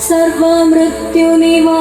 സർവമൃത്യുനിവാ